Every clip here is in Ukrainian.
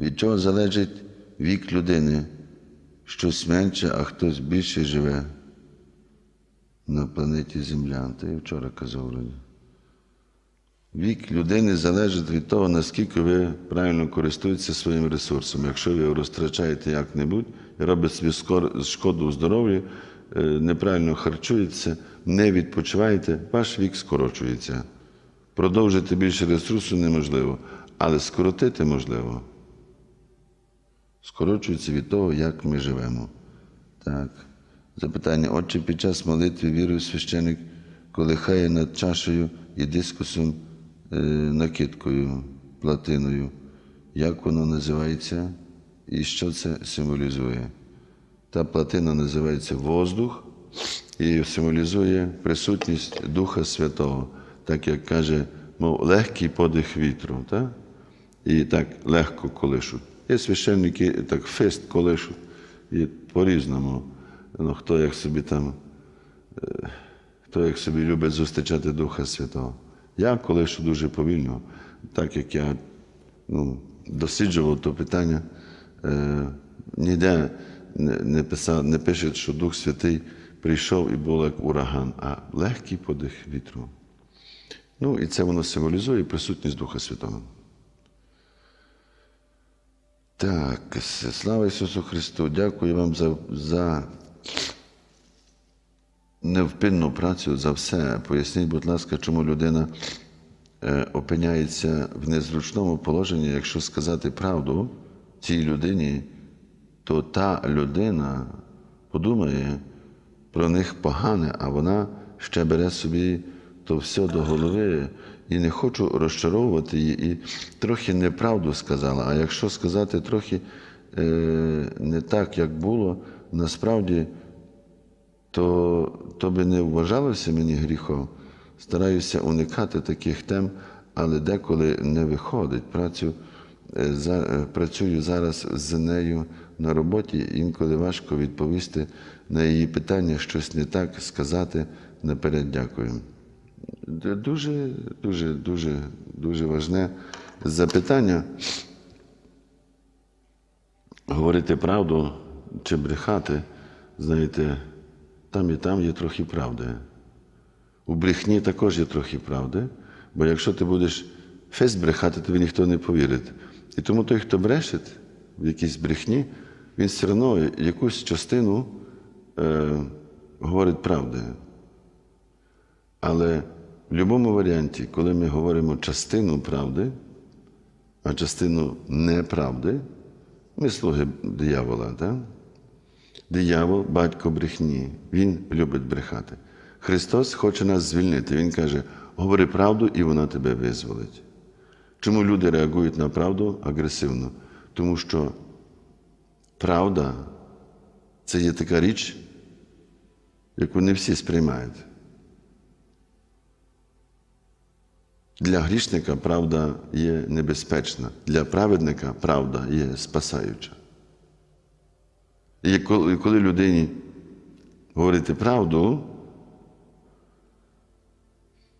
Від чого залежить вік людини? Щось менше, а хтось більше живе на планеті Земля. Та я вчора казав вроді. Вік людини залежить від того, наскільки ви правильно користуєтеся своїм ресурсом. Якщо ви його розтрачаєте як-небудь і робите собі шкоду здоров'ю, е, неправильно харчуєтеся, не відпочиваєте, ваш вік скорочується. Продовжити більше ресурсу неможливо, але скоротити можливо. Скорочується від того, як ми живемо. Так. Запитання. Отже, під час молитви вірує священик колихає над чашею і дискусом е, накидкою, платиною. Як воно називається і що це символізує? Та платина називається воздух і символізує присутність Духа Святого, так як каже, мов легкий подих вітру. Так? І так легко колишуть. Є священники, так фест колишуть, і по-різному. Ну, хто як собі там, е, хто як собі любить зустрічати Духа Святого. Я колишу дуже повільно, так як я ну, досліджував то питання, е, ніде не, писав, не пише, що Дух Святий прийшов і був як ураган, а легкий подих вітру. Ну, і це воно символізує присутність Духа Святого. Так, слава Ісусу Христу! Дякую вам за, за невпинну працю за все. Поясніть, будь ласка, чому людина е, опиняється в незручному положенні, якщо сказати правду цій людині, то та людина подумає про них погане, а вона ще бере собі то все до голови. І не хочу розчаровувати її, і трохи неправду сказала. А якщо сказати трохи е, не так, як було, насправді, то, то би не вважалося мені гріхом. Стараюся уникати таких тем, але деколи не виходить. Працю, е, за, е, працюю зараз з нею на роботі, інколи важко відповісти на її питання, щось не так сказати. Наперед дякую. Дуже, дуже, дуже, дуже важне запитання. Говорити правду чи брехати, знаєте, там і там є трохи правди. У брехні також є трохи правди, бо якщо ти будеш фест брехати, тобі ніхто не повірить. І тому той, хто бреше в якійсь брехні, він все одно якусь частину е, говорить правди. Але в будь-якому варіанті, коли ми говоримо частину правди, а частину неправди, ми слуги диявола. Так? Диявол, батько брехні, він любить брехати. Христос хоче нас звільнити. Він каже: говори правду, і вона тебе визволить. Чому люди реагують на правду агресивно? Тому що правда це є така річ, яку не всі сприймають. Для грішника правда є небезпечна, для праведника правда є спасаюча. І коли людині говорити правду,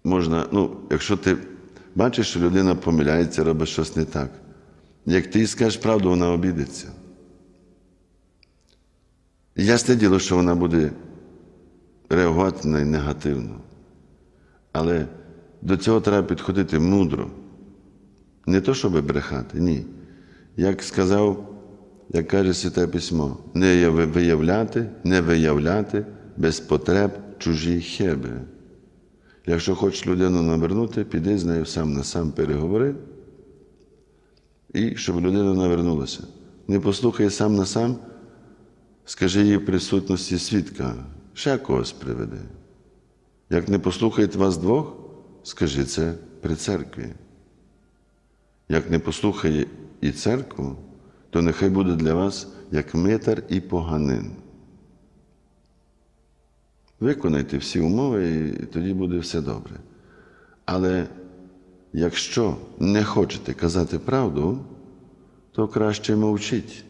можна, ну, якщо ти бачиш, що людина помиляється, робить щось не так. Як ти їй скажеш правду, вона обідеться. І ясне діло, що вона буде реагувати на негативно. Але до цього треба підходити мудро. Не то, щоб брехати, ні. Як сказав, як каже Святе Письмо, не виявляти, не виявляти без потреб чужі хеби. Якщо хочеш людину навернути, піди з нею сам на сам переговори, і щоб людина навернулася. Не послухай сам на сам, скажи їй в присутності свідка, ще когось приведи. Як не послухають вас двох, скажи це при церкві. Як не послухає і церкву, то нехай буде для вас як митар і поганин. Виконайте всі умови, і тоді буде все добре. Але якщо не хочете казати правду, то краще мовчіть,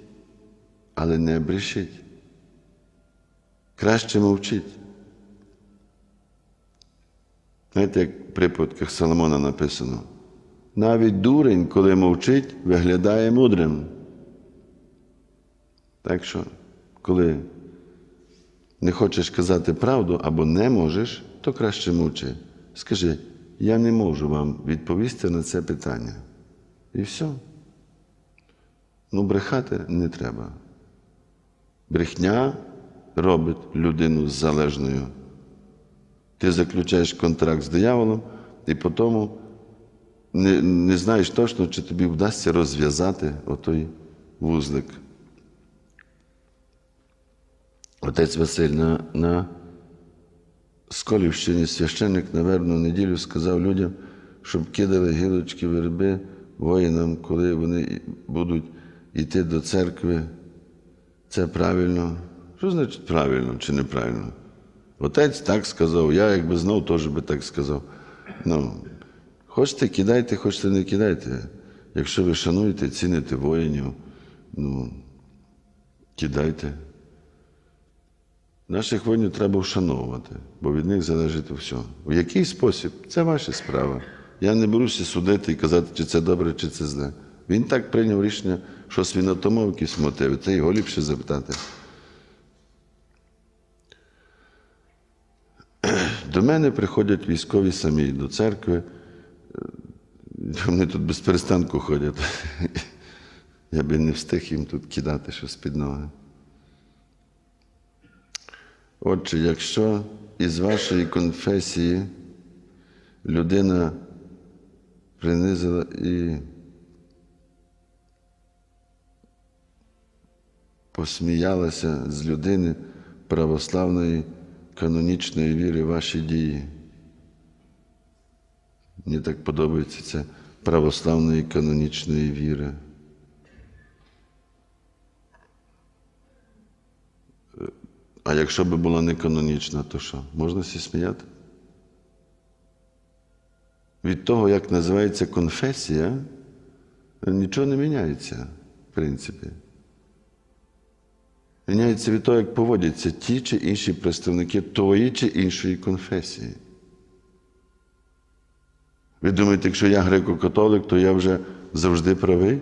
але не брешіть. Краще мовчіть. Знаєте, як в припадках Соломона написано, навіть дурень, коли мовчить, виглядає мудрим. Так що, коли не хочеш казати правду або не можеш, то краще мовчи. Скажи, я не можу вам відповісти на це питання. І все. Ну, брехати не треба. Брехня робить людину залежною. Ти заключаєш контракт з дияволом, і потім не, не знаєш точно, чи тобі вдасться розв'язати отой вузлик. Отець Василь на, на Сколівщині священник на вербну неділю сказав людям, щоб кидали гілочки верби воїнам, коли вони будуть йти до церкви. Це правильно. Що значить правильно чи неправильно? Отець так сказав, я якби знав, теж би так сказав. Ну, хочете кидайте, хочете не кидайте. Якщо ви шануєте, ціните воїнів, ну, кидайте. Наших воїнів треба вшановувати, бо від них залежить все. У який спосіб? Це ваша справа. Я не беруся судити і казати, чи це добре, чи це зле. Він так прийняв рішення, що він на якісь мотиви, це його ліпше запитати. До мене приходять військові самі до церкви. Вони тут без перестанку ходять. Я би не встиг їм тут кидати щось під ноги. Отже, якщо із вашої конфесії людина принизила і посміялася з людини православної канонічної віри ваші дії. Мені так подобається це православної канонічної віри. А якщо б була не канонічна, то що? Можна всі сміяти? Від того, як називається конфесія, нічого не міняється, в принципі. Міняється від того, як поводяться ті чи інші представники тої чи іншої конфесії. Ви думаєте, якщо я греко-католик, то я вже завжди правий?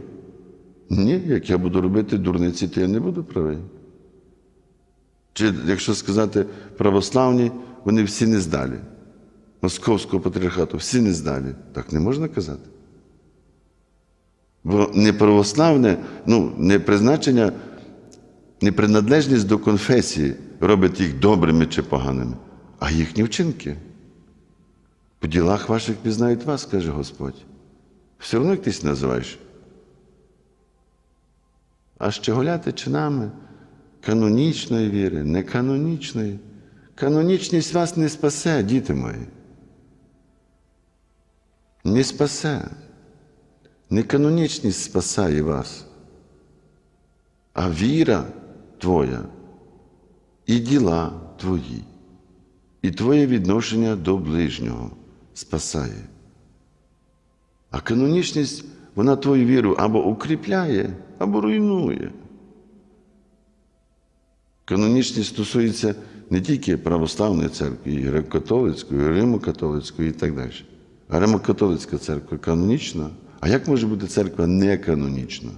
Ні, як я буду робити дурниці, то я не буду правий. Чи якщо сказати православні, вони всі не здалі. Московського патріархату всі не здалі. Так не можна казати. Бо не православне, ну, не призначення, не приналежність до конфесії робить їх добрими чи поганими, а їхні вчинки. По ділах ваших пізнають вас, каже Господь. Все одно як ти називаєш. А щеголяти чинами канонічної віри, неканонічної. Канонічність вас не спасе, діти мої. Не спасе. Неканонічність спасає вас. А віра твоя і діла твої, і твоє відношення до ближнього спасає. А канонічність, вона твою віру або укріпляє, або руйнує. Канонічність стосується не тільки православної церкви, і греко-католицької, і римо-католицької і так далі. А римо-католицька церква канонічна. А як може бути церква неканонічна?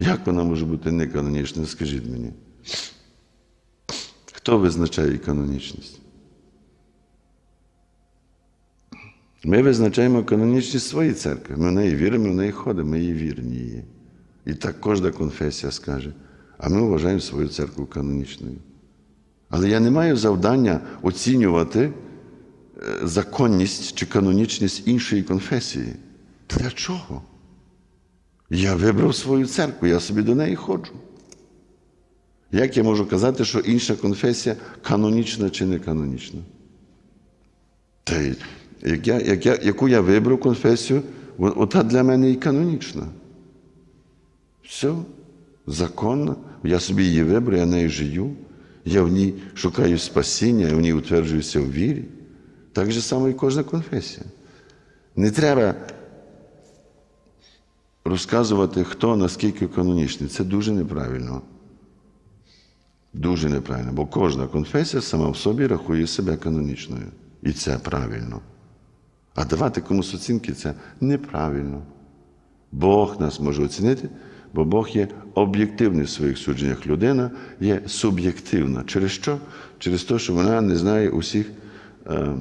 Як вона може бути неканонічна? Скажіть мені. Хто визначає канонічність? Ми визначаємо канонічність своєї церкви. Ми в неї віримо, ми в неї ходимо, ми її вірні її. І так кожна конфесія скаже. А ми вважаємо свою церкву канонічною. Але я не маю завдання оцінювати е, законність чи канонічність іншої конфесії. Для чого? Я вибрав свою церкву, я собі до неї ходжу. Як я можу казати, що інша конфесія канонічна чи не канонічна? Та як я, як я, яку я вибрав конфесію, ота для мене і канонічна. Все, законно. Я собі її вибрав, я нею живу. Я в ній шукаю спасіння, я в ній утверджуюся в вірі. Так же само і кожна конфесія. Не треба розказувати, хто наскільки канонічний. Це дуже неправильно. Дуже неправильно, бо кожна конфесія сама в собі рахує себе канонічною. І це правильно. А давати комусь оцінки це неправильно. Бог нас може оцінити бо Бог є об'єктивний в своїх судженнях. Людина є суб'єктивна. Через що? Через те, що вона не знає усіх, е,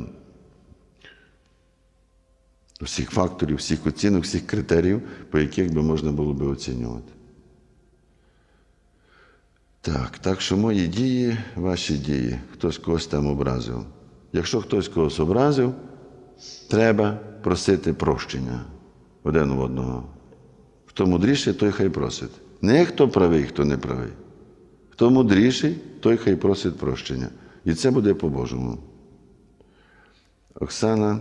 усіх факторів, всіх оцінок, всіх критеріїв, по яких би можна було би оцінювати. Так, так що мої дії, ваші дії, хтось когось там образив. Якщо хтось когось образив, треба просити прощення один у одного. Хто мудріший, той хай просить. Не хто правий, хто не правий. Хто мудріший, той хай просить прощення. І це буде по-божому. Оксана.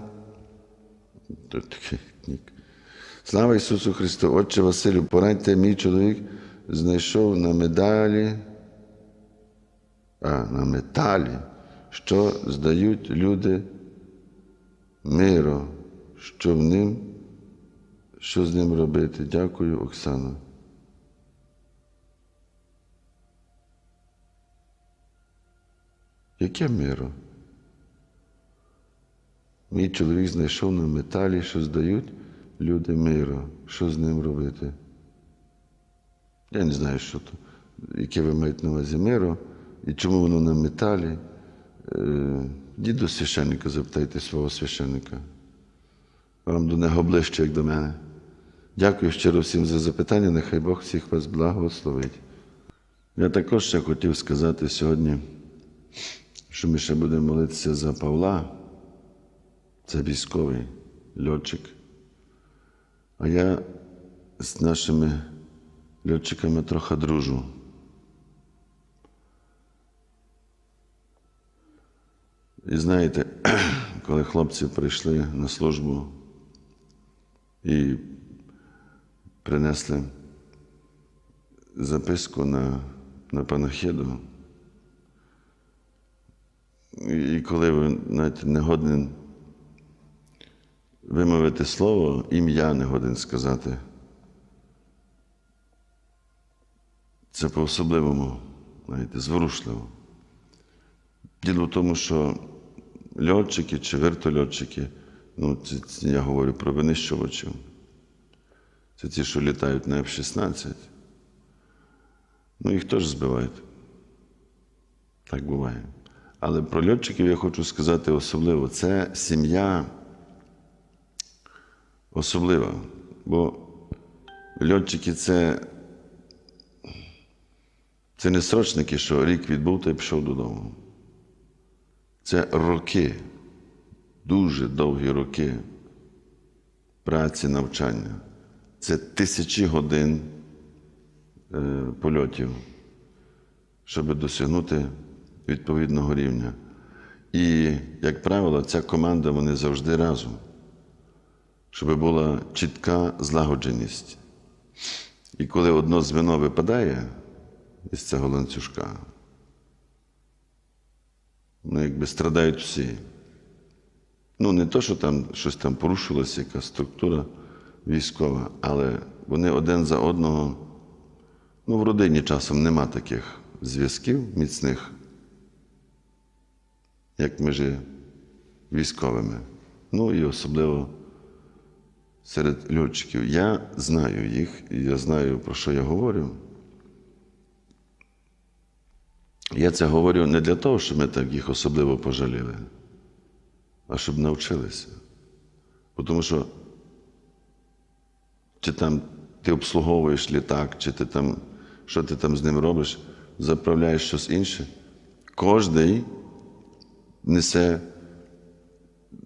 Слава Ісусу Христу! Отче Василю, порадьте, мій чоловік знайшов на медалі, а, на металі, що здають люди миро, що в ним, що з ним робити. Дякую, Оксана. Яке миро? Мій чоловік знайшов на металі, що здають люди миро. Що з ним робити? Я не знаю, що то, яке ви маєте на увазі миро і чому воно на металі. Е, Йдіть до священника, запитайте свого священника. Вам до нього ближче, як до мене. Дякую щиро всім за запитання. Нехай Бог всіх вас благословить. Я також ще хотів сказати сьогодні, що ми ще будемо молитися за Павла. Це військовий льотчик. А я з нашими льотчиками трохи дружу. І знаєте, коли хлопці прийшли на службу і принесли записку на, на панахиду, і коли ви навіть не годен вимовити слово, ім'я не годен сказати. Це по-особливому, знаєте, зворушливо. Діло в тому, що льотчики чи вертольотчики, ну, це, це я говорю про винищувачів. Це ті, що літають на F-16. Ну, їх теж збивають. Так буває. Але про льотчиків я хочу сказати особливо. Це сім'я особлива. Бо льотчики це, це не срочники, що рік відбув та й пішов додому. Це роки, дуже довгі роки праці, навчання. Це тисячі годин е, польотів, щоб досягнути відповідного рівня. І, як правило, ця команда вони завжди разом, щоб була чітка злагодженість. І коли одно звено випадає із цього ланцюжка, ну, якби страдають всі. Ну, не то, що там щось там порушилося, якась структура військова, але вони один за одного. Ну, в родині часом нема таких зв'язків міцних, як між військовими. Ну і особливо серед льотчиків. Я знаю їх, і я знаю, про що я говорю. Я це говорю не для того, щоб ми так їх особливо пожаліли, а щоб навчилися. Тому що чи там ти обслуговуєш літак, чи ти там, що ти там з ним робиш, заправляєш щось інше, кожний несе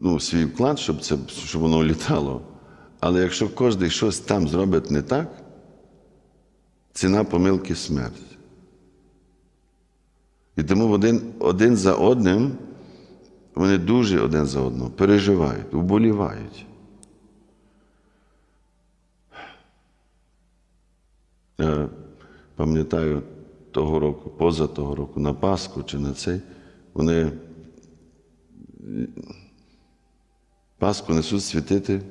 ну, свій вклад, щоб, це, щоб воно літало. Але якщо кожен щось там зробить не так, ціна помилки смерть. І тому один, один за одним вони дуже один за одного переживають, уболівають. Я пам'ятаю того року, поза того року, на Пасху чи на цей, вони Пасху несуть святити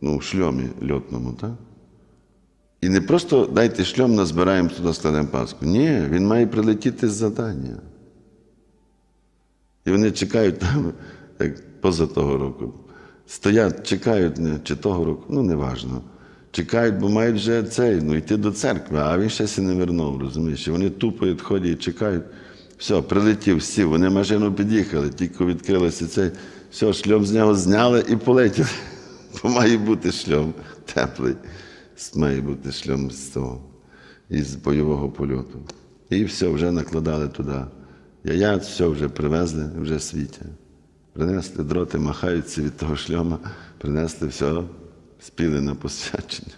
ну, в шльомі льотному, так? І не просто дайте шльом, назбираємо туди, складемо Пасху. Ні, він має прилетіти з задання. І вони чекають там, як поза того року. Стоять, чекають, чи того року, ну неважно. чекають, бо мають вже цей, ну, йти до церкви, а він ще не вернув, розумієш? І Вони тупо відходять і чекають. Все, прилетів, сів, вони машину під'їхали, тільки відкрилося цей. Все, шльом з нього зняли і полетіли. Бо має бути шльом теплий. Має бути шльом з того, із бойового польоту. І все, вже накладали туди. Яяць, все вже привезли, вже світять. Принесли дроти, махаються від того шльома, принесли все, спіли на посвячення.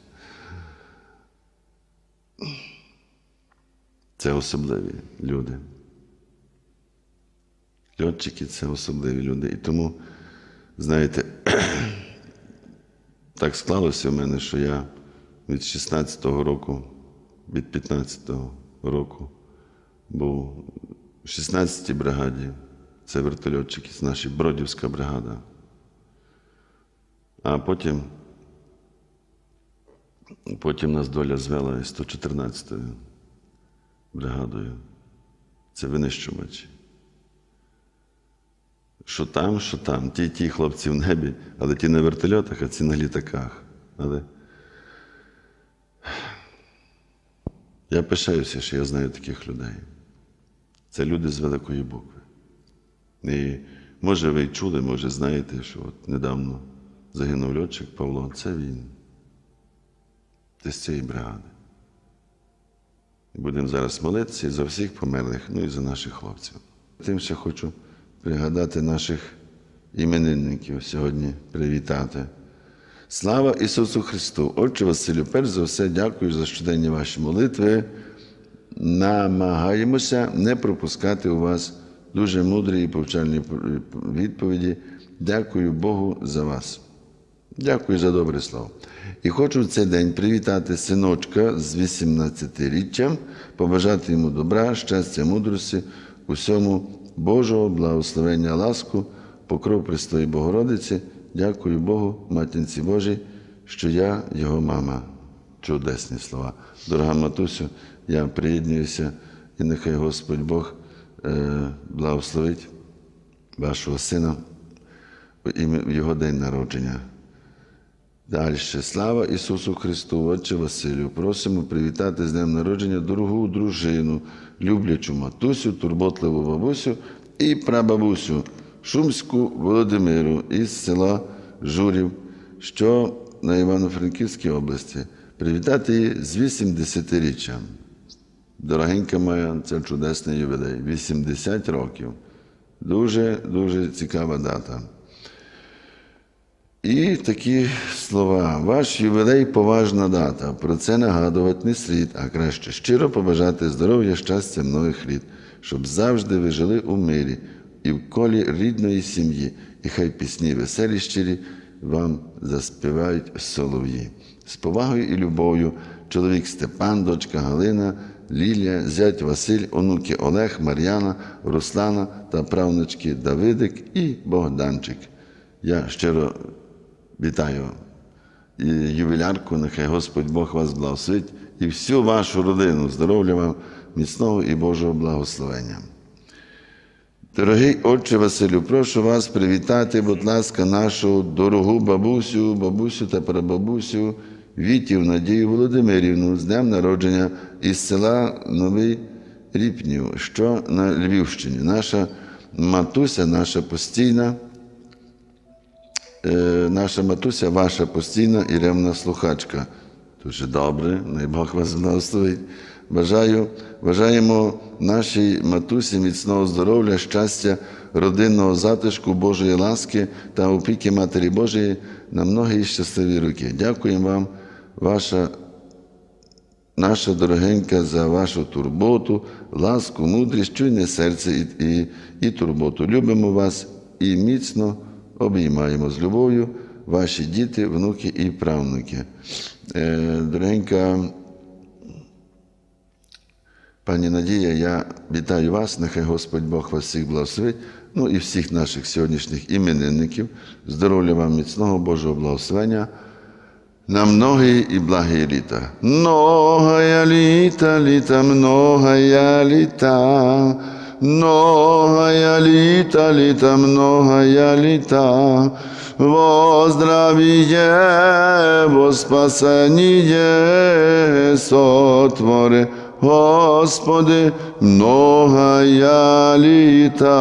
Це особливі люди. Льотчики це особливі люди. І тому, знаєте, так склалося в мене, що я від 16-го року, від 15-го року був в 16-й бригаді. Це вертольотчики з нашої Бродівська бригада. А потім, потім нас доля звела із 114-ю бригадою. Це винищувачі. Що там, що там. Ті, ті хлопці в небі, але ті на вертольотах, а ці на літаках. Але я пишаюся, що я знаю таких людей. Це люди з великої букви. І може ви чули, може знаєте, що от недавно загинув льотчик Павло. Це він. Це з цієї бригади. Будемо зараз молитися і за всіх померлих, ну і за наших хлопців. Тим ще хочу пригадати наших іменинників сьогодні, привітати. Слава Ісусу Христу! Отче Василю, перш за все, дякую за щоденні ваші молитви. Намагаємося не пропускати у вас дуже мудрі і повчальні відповіді. Дякую Богу за вас. Дякую за добре слово. І хочу в цей день привітати синочка з 18-річчям, побажати йому добра, щастя, мудрості, усьому Божого благословення, ласку, покров Престої Богородиці. Дякую Богу, матінці Божій, що я його мама. Чудесні слова. Дорога матусю, я приєднуюся і нехай Господь Бог е, благословить вашого сина в його день народження. Далі. Слава Ісусу Христу, Отче Василю, просимо привітати з днем народження дорогу дружину, люблячу матусю, турботливу бабусю і прабабусю Шумську Володимиру із села Журів, що на Івано-Франківській області. Привітати її з 80-річчям. Дорогенька моя, це чудесний ювілей. 80 років. Дуже дуже цікава дата. І такі слова. Ваш ювілей поважна дата. Про це нагадувати не слід, а краще щиро побажати здоров'я, щастя многих літ, щоб завжди ви жили у мирі і в колі рідної сім'ї, і хай пісні веселі щирі вам заспівають солов'ї. З повагою і любов'ю чоловік Степан, дочка Галина, Лілія, зять Василь, онуки Олег, Мар'яна, Руслана та правнучки Давидик і Богданчик. Я щиро вітаю ювілярку, нехай Господь Бог вас благословить і всю вашу родину. Здоров'я вам, міцного і Божого благословення. Дорогий отче Василю, прошу вас привітати, будь ласка, нашу дорогу бабусю, бабусю та прабабусю Вітів Надію Володимирівну з днем народження із села Новий Ріпнів, що на Львівщині. Наша матуся, наша постійна, наша матуся, ваша постійна і ревна слухачка. Дуже добре, най Бог вас благословить. Бажаю, бажаємо нашій матусі міцного здоров'я, щастя, родинного затишку, Божої ласки та опіки Матері Божої на многі щасливі роки. Дякуємо вам, ваша, наша дорогенька, за вашу турботу, ласку, мудрість, чуйне серце і, і, і турботу. Любимо вас і міцно обіймаємо з любов'ю ваші діти, внуки і правнуки. Е, дорогенька. Пані Надія, я вітаю вас, нехай Господь Бог вас всіх благословить, ну і всіх наших сьогоднішніх іменинників. Здоров'я вам міцного Божого благословення на многі і благі літа. Многая літа, літа, многая літа, многая літа, літа, многая літа, во здравіє, во спасеніє, сотвори, Господи, многая літа.